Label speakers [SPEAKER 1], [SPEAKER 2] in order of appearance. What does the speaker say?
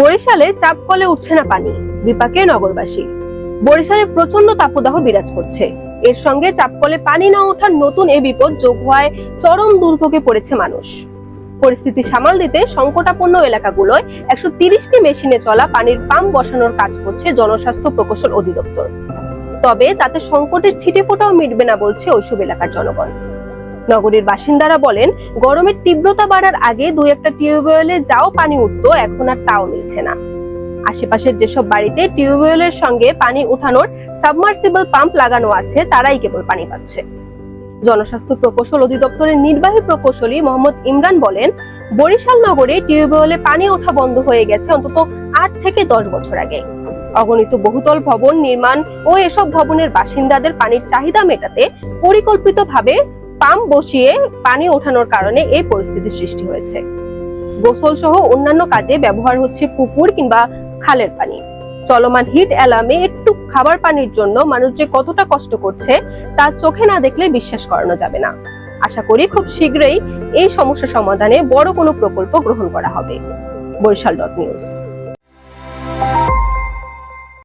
[SPEAKER 1] বরিশালে চাপ কলে উঠছে না পানি, বিপাকে নগরবাসী। বরিশালে প্রচণ্ড তাপদাহ বিরাজ করছে। এর সঙ্গে চাপকলে পানি না ওঠার নতুন এ বিপদ যোগ হওয়ায় চরম দুর্ভোগে পড়েছে মানুষ। পরিস্থিতি সামাল দিতে সংকটাপন্ন এলাকাগুলোয় একশো তিরিশটি মেশিনে চলা পানির পাম্প বসানোর কাজ করছে জনস্বাস্থ্য প্রকৌশল অধিদপ্তর। তবে তাতে সংকটের ছিটে ফোটাও মিটবে না বলছে ওইসব এলাকার জনগণ। নগরীর বাসিন্দারা বলেন, গরমের তীব্রতা বাড়ার আগে দুই একটা টিউবওয়েলে যাও, পানি উঠতো, এখন আর তাও মিলছে না। আশেপাশের যেসব বাড়িতে টিউবওয়েলের সঙ্গে পানি উঠানোর সাবমার্সিবল পাম্প লাগানো আছে, তারাই কেবল পানি পাচ্ছে। জনস্বাস্থ্য প্রকৌশল অধিদপ্তরের নির্বাহী প্রকৌশলী মোহাম্মদ ইমরান বলেন, বরিশাল নগরে টিউবওয়েলে পানি ওঠা বন্ধ হয়ে গেছে অন্তত আট থেকে দশ বছর আগে। অগণিত বহুতল ভবন নির্মাণ ও এসব ভবনের বাসিন্দাদের পানির চাহিদা মেটাতে পরিকল্পিতভাবে পাম্প বসিয়ে পানি ওঠানোর কারণে এই পরিস্থিতির সৃষ্টি হয়েছে। গোসল সহ অন্যান্য কাজে ব্যবহার হচ্ছে পুকুর কিংবা খালের পানি। চলমান হিট অ্যালার্মে একটু খাবার পানির জন্য মানুষ যে কতটা কষ্ট করছে, তা চোখে না দেখলে বিশ্বাস করানো যাবে না। আশা করি খুব শীঘ্রই এই সমস্যা সমাধানে বড় কোনো প্রকল্প গ্রহণ করা হবে। Barishal dot news.